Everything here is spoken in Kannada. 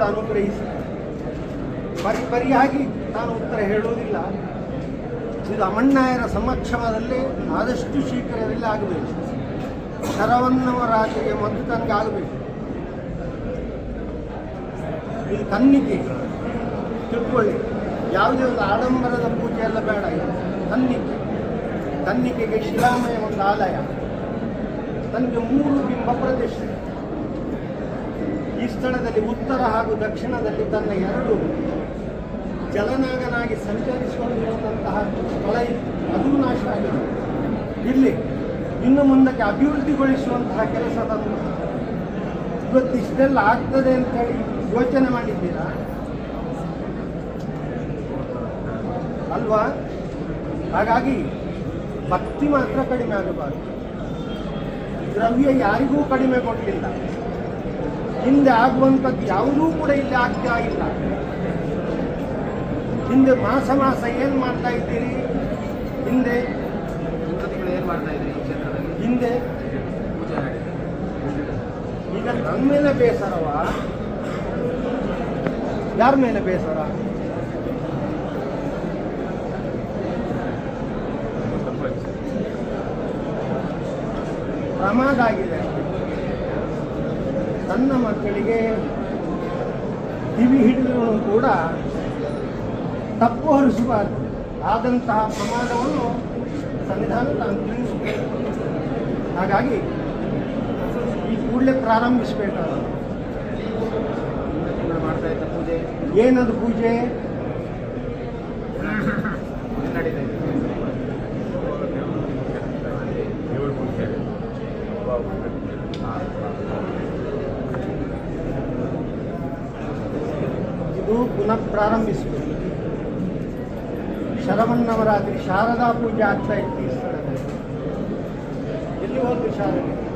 ಕೂಡ ಅನುಗ್ರಹಿಸಿ ಬರಿ ಬರಿಯಾಗಿ ನಾನು ಉತ್ತರ ಹೇಳುವುದಿಲ್ಲ. ಇದು ಅಮಣ್ಣಾಯರ ಸಮಕ್ಷಮದಲ್ಲಿ ಆದಷ್ಟು ಶೀಘ್ರದಲ್ಲಿ ಆಗಬೇಕು. ಶರವನ್ನವರಾತ್ರಿಗೆ ಮೊದಲು ತನಕ ಆಗಬೇಕು. ಇದು ತನ್ನಿಕೆ ತಿಳ್ಕೊಳ್ಳಿ. ಯಾವುದೇ ಒಂದು ಆಡಂಬರದ ಪೂಜೆ ಎಲ್ಲ ಬೇಡ ಇದು. ತನ್ನಿಕೆ ತನ್ನಿಕೆಗೆ ಶಿಲಾಮಯ ಒಂದು ಆಲಯ. ತನಗೆ ಮೂರು ಬಿಂಬ ಪ್ರದೇಶ. ಈ ಸ್ಥಳದಲ್ಲಿ ಉತ್ತರ ಹಾಗೂ ದಕ್ಷಿಣದಲ್ಲಿ ತನ್ನ ಎರಡು ಜಲನಾಗನಾಗಿ ಸಂಚರಿಸಿಕೊಂಡಿರುವಂತಹ ಸ್ಥಳ ಅದು ನಾಶ ಆಗಿದೆ. ಇಲ್ಲಿ ಇನ್ನು ಮುಂದಕ್ಕೆ ಅಭಿವೃದ್ಧಿಗೊಳಿಸುವಂತಹ ಕೆಲಸ ತಂದು ಇವತ್ತು ಇಷ್ಟೆಲ್ಲ ಆಗ್ತದೆ ಅಂತ ಹೇಳಿ ಯೋಚನೆ ಮಾಡಿದ್ದೀರಾ? ಅಲ್ವಾ? ಹಾಗಾಗಿ ಭಕ್ತಿ ಮಾತ್ರ ಕಡಿಮೆ ಆಗಬಾರ್ದು. ದ್ರವ್ಯ ಯಾರಿಗೂ ಕಡಿಮೆ ಕೊಡಲಿಲ್ಲ. ಹಿಂದೆ ಆಗುವಂಥದ್ದು ಯಾವುದೂ ಕೂಡ ಇಲ್ಲಿ ಆಗ್ತಾ ಇಲ್ಲ. ಹಿಂದೆ ಮಾಸ ಮಾಸ ಏನು ಮಾಡ್ತಾ ಇದ್ದೀರಿ? ಹಿಂದೆ ಏನು ಮಾಡ್ತಾ ಕ್ಷೇತ್ರದಲ್ಲಿ? ಹಿಂದೆ ಈಗ ನನ್ನ ಮೇಲೆ ಬೇಸರವ? ಯಾರ ಮೇಲೆ ಬೇಸರ? ಪ್ರಮಾದ ಆಗಿದೆ. ಸಣ್ಣ ಮಕ್ಕಳಿಗೆ ಕಿವಿ ಹಿಡಿದ್ರು ಕೂಡ ತಪ್ಪು ಹರಿಸಬಾರದು ಆದಂತಹ ಪ್ರಮಾದವನ್ನು ಸಂವಿಧಾನ ತಾನು ತಿಳಿಸಿದೆ ಹಾಗಾಗಿ ಈ ಕೂಡಲೇ ಪ್ರಾರಂಭಿಸಬೇಕಾದ ಮಾಡ್ತಾ ಇದ್ದ ಪೂಜೆ. ಏನದು ಪೂಜೆ? ನಡೀತಾ ಇದೆ ಇದು ಪುನಃ ಪ್ರಾರಂಭಿಸಬೇಕು ಶರವನ್ನವರಾತ್ರಿ ಶಾರದಾ ಪೂಜೆ ಆಗ್ತಾ ಇತ್ತು ಈ ಸ್ಥಳದಲ್ಲಿ ಎಲ್ಲಿ ಹೋದ್ರು ಶಾರದೆ